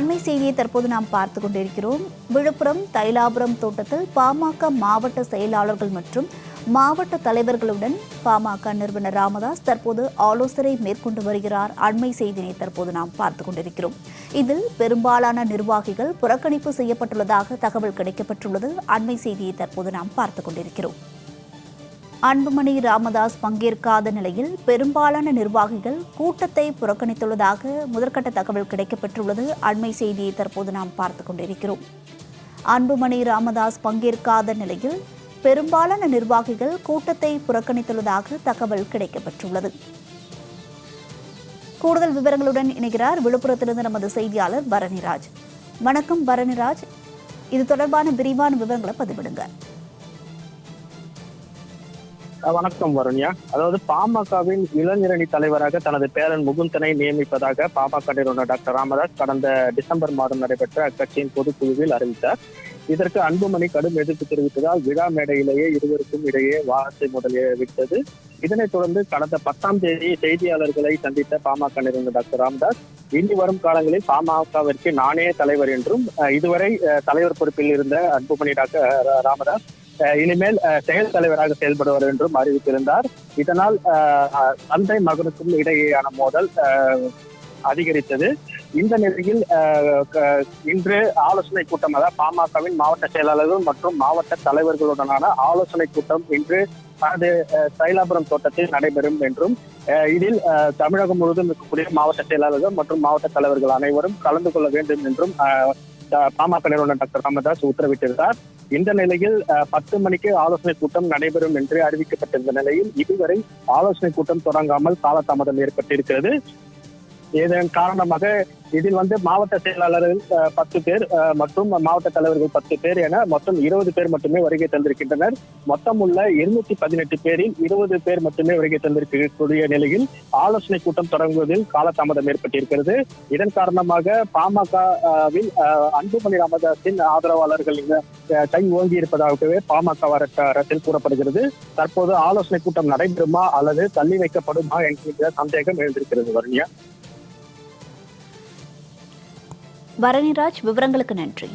அண்மை செய்தியை தற்போது நாம் பார்த்து கொண்டிருக்கிறோம். விழுப்புரம் தைலாபுரம் தோட்டத்தில் பாமக மாவட்ட செயலாளர்கள் மற்றும் மாவட்ட தலைவர்களுடன் பாமக நிறுவனர் ராமதாஸ் தற்போது ஆலோசனை மேற்கொண்டு வருகிறார். அண்மை செய்தியை தற்போது நாம் பார்த்து கொண்டிருக்கிறோம். இதில் பெரும்பாலான நிர்வாகிகள் புறக்கணிப்பு செய்யப்பட்டுள்ளதாக தகவல் கிடைக்கப்பட்டுள்ளது. அண்மை செய்தியை தற்போது நாம் பார்த்து கொண்டிருக்கிறோம். அன்புமணி ராமதாஸ் பங்கேற்காத நிலையில் பெரும்பாலான நிர்வாகிகள் கூட்டத்தை புறக்கணித்துள்ளதாக முதற்கட்ட தகவல் கிடைக்கப்பெற்றுள்ளது. அண்மை செய்தியை தற்போது நாம் பார்த்து கொண்டிருக்கிறோம். அன்புமணி ராமதாஸ் பங்கேற்காத நிலையில் பெரும்பாலான நிர்வாகிகள் கூட்டத்தை புறக்கணித்துள்ளதாக தகவல் கிடைக்கப்பெற்றுள்ளது. கூடுதல் விவரங்களுடன் இணைகிறார் விழுப்புரத்திலிருந்து நமது செய்தியாளர் பரணிராஜ். வணக்கம் பரணிராஜ். இது தொடர்பான விரிவான விவரங்களை பதிவிடுங்க. வணக்கம் வருண்யா. அதாவது பாமகவின் இளைஞரணி தலைவராக தனது பேரன் முகுந்தனை நியமிப்பதாக பாமக நிறுவனர் டாக்டர் ராமதாஸ் கடந்த டிசம்பர் மாதம் நடைபெற்ற அக்கட்சியின் பொதுக்குழுவில் அறிவித்தார். இதற்கு அன்புமணி கடும் எதிர்ப்பு தெரிவித்ததால் விழா மேடையிலேயே இருவருக்கும் இடையே வார்த்தை முதலிய விட்டது. இதனைத் தொடர்ந்து கடந்த பத்தாம் தேதி செய்தியாளர்களை சந்தித்த பாமக நிறுவனர் டாக்டர் ராமதாஸ் இனி வரும் காலங்களில் பாமகவிற்கு நானே தலைவர் என்றும் அஹ் இதுவரை அஹ் தலைவர் பொறுப்பில் இருந்த அன்புமணி டாக்டர் ராமதாஸ் இனிமேல் செயல் தலைவராக செயல்படுவார் என்றும் அறிவித்திருந்தார். இதனால் தந்தை மகனுக்கும் இடையேயான மோதல் அஹ், அதிகரித்தது. இந்த நிலையில் இன்று ஆலோசனை கூட்டம் அதாவது பாமகவின் மாவட்ட செயலாளர்கள் மற்றும் மாவட்ட தலைவர்களுடனான ஆலோசனை கூட்டம் இன்று தனது சைலாபுரம் தைலாபுரம் தோட்டத்தில் நடைபெறும் என்றும் இதில் அஹ், தமிழகம் முழுவதும் இருக்கக்கூடிய மாவட்ட செயலாளர்கள் மற்றும் மாவட்ட தலைவர்கள் அனைவரும் கலந்து கொள்ள வேண்டும் என்றும் பாமக நிறுவனர் டாக்டர் ராமதாஸ் உத்தரவிட்டிருந்தார். இந்த நிலையில் பத்து மணிக்கு ஆலோசனை கூட்டம் நடைபெறும் என்று அறிவிக்கப்பட்டிருந்த நிலையில் இதுவரை ஆலோசனை கூட்டம் தொடங்காமல் காலதாமதம் ஏற்பட்டிருக்கிறது. இதன் காரணமாக இதில் வந்து மாவட்ட செயலாளர்கள் பத்து பேர் மற்றும் மாவட்ட தலைவர்கள் பத்து பேர் என மொத்தம் இருபது பேர் மட்டுமே வருகை தந்திருக்கின்றனர். மொத்தம் உள்ள இருநூத்தி பதினெட்டு பேரில் இருபது பேர் மட்டுமே வருகை தந்திருக்கக்கூடிய நிலையில் ஆலோசனை கூட்டம் தொடங்குவதில் காலதாமதம் ஏற்பட்டிருக்கிறது. இதன் காரணமாக பாமகவில் அன்புமணி ராமதாஸின் ஆதரவாளர்கள் கை ஓங்கி இருப்பதாகவே பாமக வட்டாரத்தில் கூறப்படுகிறது. தற்போது ஆலோசனை கூட்டம் நடைபெறுமா அல்லது தள்ளி வைக்கப்படுமா என்கின்ற சந்தேகம் எழுந்திருக்கிறது வருணியா. பரணிராஜ் விவரங்களுக்கு நன்றி.